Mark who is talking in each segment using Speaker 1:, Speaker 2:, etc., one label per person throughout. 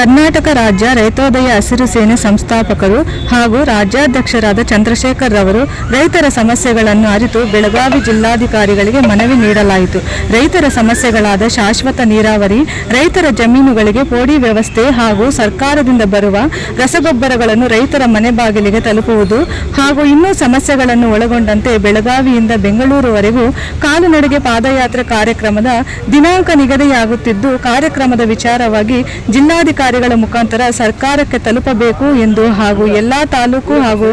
Speaker 1: ಕರ್ನಾಟಕ ರಾಜ್ಯ ರೈತೋದಯ ಹಸಿರು ಸೇನೆ ಸಂಸ್ಥಾಪಕರು ಹಾಗೂ ರಾಜ್ಯಾಧ್ಯಕ್ಷರಾದ ಚಂದ್ರಶೇಖರ್ ರವರು ರೈತರ ಸಮಸ್ಯೆಗಳನ್ನು ಅರಿತು ಬೆಳಗಾವಿ ಜಿಲ್ಲಾಧಿಕಾರಿಗಳಿಗೆ ಮನವಿ ನೀಡಲಾಯಿತು. ರೈತರ ಸಮಸ್ಯೆಗಳಾದ ಶಾಶ್ವತ ನೀರಾವರಿ, ರೈತರ ಜಮೀನುಗಳಿಗೆ ಪೋಡಿ ವ್ಯವಸ್ಥೆ ಹಾಗೂ ಸರ್ಕಾರದಿಂದ ಬರುವ ರಸಗೊಬ್ಬರಗಳನ್ನು ರೈತರ ಮನೆ ಬಾಗಿಲಿಗೆ ತಲುಪುವುದು ಹಾಗೂ ಇನ್ನೂ ಸಮಸ್ಯೆಗಳನ್ನು ಒಳಗೊಂಡಂತೆ ಬೆಳಗಾವಿಯಿಂದ ಬೆಂಗಳೂರುವರೆಗೂ ಕಾಲುನಡಿಗೆ ಪಾದಯಾತ್ರೆ ಕಾರ್ಯಕ್ರಮದ ದಿನಾಂಕ ನಿಗದಿಯಾಗುತ್ತಿದ್ದು, ಕಾರ್ಯಕ್ರಮದ ವಿಚಾರವಾಗಿ ಜಿಲ್ಲಾಧಿಕಾರಿಗಳ ಮುಖಾಂತರ ಸರ್ಕಾರಕ್ಕೆ ತಲುಪಬೇಕು ಎಂದು ಹಾಗೂ ಎಲ್ಲ ತಾಲೂಕು ಹಾಗೂ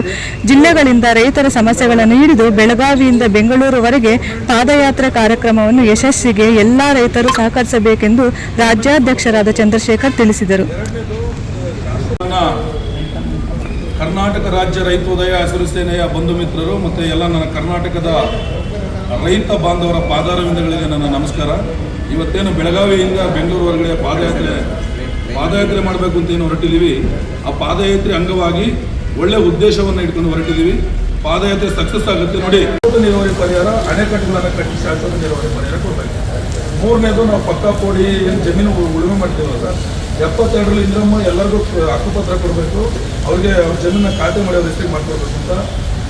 Speaker 1: ಜಿಲ್ಲೆಗಳಿಂದ ರೈತರ ಸಮಸ್ಯೆಗಳನ್ನು ಹಿಡಿದು ಬೆಳಗಾವಿಯಿಂದ ಬೆಂಗಳೂರುವರೆಗೆ ಪಾದಯಾತ್ರೆ ಕಾರ್ಯಕ್ರಮವನ್ನು ಯಶಸ್ಸಿಗೆ ಎಲ್ಲ ರೈತರು ಸಹಕರಿಸಬೇಕೆಂದು ರಾಜ್ಯಾಧ್ಯಕ್ಷರಾದ ಚಂದ್ರಶೇಖರ್ ತಿಳಿಸಿದರು.
Speaker 2: ಕರ್ನಾಟಕ ರಾಜ್ಯ ರೈತೋದಯ ಹಸಿರು ಸೇನೆಯ ಬಂಧು ಮಿತ್ರರು ಮತ್ತು ಎಲ್ಲ ನನ್ನ ಕರ್ನಾಟಕದ ರೈತ ಬಾಂಧವರ ಪಾದಾರವಿಂದಗಳಿಗೆ ನನ್ನ ನಮಸ್ಕಾರ. ಇವತ್ತೇನು ಬೆಳಗಾವಿಯಿಂದ ಬೆಂಗಳೂರುವರೆಗೆ ಪಾದಯಾತ್ರೆ ಪಾದಯಾತ್ರೆ ಮಾಡಬೇಕು ಅಂತ ಏನು ಹೊರಟಿದ್ದೀವಿ, ಆ ಪಾದಯಾತ್ರೆ ಅಂಗವಾಗಿ ಒಳ್ಳೆ ಉದ್ದೇಶವನ್ನು ಇಟ್ಕೊಂಡು ಹೊರಟಿದ್ದೀವಿ. ಪಾದಯಾತ್ರೆ ಸಕ್ಸಸ್ ಆಗುತ್ತೆ ನೋಡಿ. ನೀರಾವರಿ ಪರಿಹಾರ, ಅಣೆಕಟ್ಟುಗಳನ್ನು ಕಟ್ಟಿ ಶಾಶ್ವತ ನೀರಾವರಿ ಪರಿಹಾರ ಕೊಡಬೇಕು. ಮೂರನೇದು ನಾವು ಪಕ್ಕ ಕೋಡಿ ಏನು ಜಮೀನು ಉಳುಮೆ ಮಾಡ್ತೀವಲ್ಲ ಎಪ್ಪತ್ತೆರಡರಲ್ಲಿ ಇಂದ್ರಮ್ಮ ಎಲ್ಲರಿಗೂ ಹಕ್ಕುಪತ್ರ ಕೊಡಬೇಕು. ಅವ್ರಿಗೆ ಅವ್ರ ಜಮೀನ ಖಾತೆ ಮಾಡಿ ರಿಸ್ಟ್ರಿಕ್ಟ್ ಮಾಡ್ಕೊಡ್ಬೇಕು ಅಂತ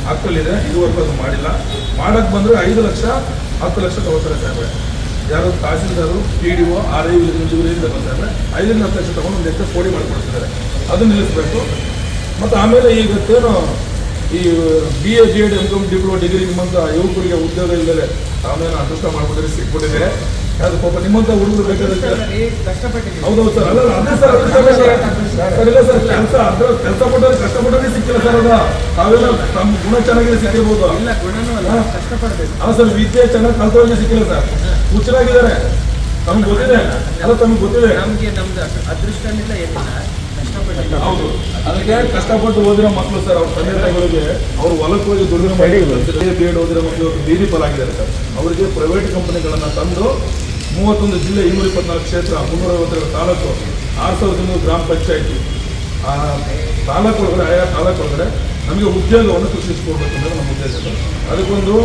Speaker 2: ಹಕ್ಕಲ್ಲಿದೆ. ಇದುವರೆಗೂ ಅದು ಮಾಡಿಲ್ಲ. ಮಾಡಕ್ಕೆ ಬಂದರೆ ಐದು ಲಕ್ಷ, ಹತ್ತು ಲಕ್ಷ ತಗೋತಾರೆ ಸಾಹೇಬ್ರೆ. ಯಾರು tahsildar P D O R I ಇವರಿಂದ ಬಂದಾಗ ಐದರಿಂದ ಹತ್ತು ಲಕ್ಷ ತಗೊಂಡು ಒಂದು ಎಕ್ರೆ ಪೋಡಿ ಮಾಡಿಕೊಡ್ತಿದ್ದಾರೆ. ಅದು ನಿಲ್ಲಿಸಬೇಕು. ಮತ್ತು ಆಮೇಲೆ ಇವತ್ತೇನು ಈ B A G Ed M Com diploma degree ನಿಮ್ಮಂಥ ಯುವಕರಿಗೆ ಉದ್ಯೋಗ ಇಲ್ಲದೆ ತಾವೇನು ಅದೃಷ್ಟ ಮಾಡ್ಬಿಟ್ರೆ ಸಿಕ್ಬಿಟ್ಟಿದೆ ಅದು ಪಾಪ ನಿಮ್ಮಂಥ ಹುಡುಗರು ಬೇಕಾದ್ರೆ ಹೌದೌದು ಸರ್ ಅಲ್ಲ ಅದೇ ಸರ್ ಅದೇ ಸರ್ ಇಲ್ಲ ಸರ್. ಕೆಲಸ ಅದ್ರ ಕೆಲಸ ಪಟ್ಟರೆ ಕಷ್ಟಪಟ್ಟರೆ ಸಿಕ್ಕಿಲ್ಲ ಸರ್ ಅದ. ತಾವೆಲ್ಲ ತಮ್ಮ ಗುಣ ಚೆನ್ನಾಗಿದೆ ಸಿಕ್ಕಿರ್ಬೋದು.
Speaker 3: ಇಲ್ಲ ಅಲ್ಲ
Speaker 2: ಸರ್ ವಿದ್ಯೆ ಚೆನ್ನಾಗಿ ಕಲ್ತವ್ರಿಗೆ ಸಿಕ್ಕಿಲ್ಲ ಸರ್. ಹುಚ್ಚರಾಗಿದ್ದಾರೆ. ತಮ್ಗೆ ಗೊತ್ತಿದೆ. ಅಲ್ಲ ತಮ್ಗೆ ಗೊತ್ತಿದೆ.
Speaker 3: ನಮ್ಗೆ ನಮ್ದು ಅದೃಷ್ಟನಿಲ್ಲ ಏನಿಲ್ಲ. ಕಷ್ಟಪಟ್ಟಿಲ್ಲ
Speaker 2: ಹೌದು. ಅದಕ್ಕೆ ಕಷ್ಟಪಟ್ಟು ಓದಿರೋ ಮಕ್ಕಳು ಸರ್ ಅವ್ರ ತಂದೆ ತಾಯಿಗಳಿಗೆ ಅವ್ರು ಹೊಲಕ್ಕೆ ಹೋಗಿ ದುಡಿದ್ರೆ ಮಾಡಿ ಬಿ ಎಡ್ ಓದಿರೋ ಮಕ್ಕಳು ಅವ್ರಿಗೆ ಬೀದಿ ಪಾಲಾಗಿದ್ದಾರೆ ಸರ್. ಅವರಿಗೆ ಪ್ರೈವೇಟ್ ಕಂಪನಿಗಳನ್ನು ತಂದು ಮೂವತ್ತೊಂದು ಜಿಲ್ಲೆ ಇನ್ನೂರ ಇಪ್ಪತ್ನಾಲ್ಕು ಕ್ಷೇತ್ರ ಮುನ್ನೂರ ಐವತ್ತೆರಡು ತಾಲೂಕು ಆರು ಸಾವಿರದ ಇನ್ನೂರು ಗ್ರಾಮ ಪಂಚಾಯಿತಿ. ಆ ತಾಲೂಕು ಒಳಗಡೆ ಆಯಾ ತಾಲೂಕು ಒಳಗಡೆ ನಮಗೆ ಉದ್ಯೋಗವನ್ನು ಸೃಷ್ಟಿಸ್ಕೊಡ್ಬೇಕು ಅನ್ನೋದು ನಮ್ಮ ಉದ್ದೇಶ ಅದಕ್ಕೊಂದು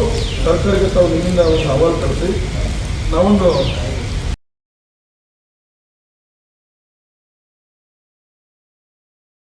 Speaker 2: ಸರ್ಕಾರಕ್ಕೆ ತಾವು ನಿಮ್ಮಿಂದ ಒಂದು ಅಹವಾಲು ಕಳಿಸಿ ನಾವೊಂದು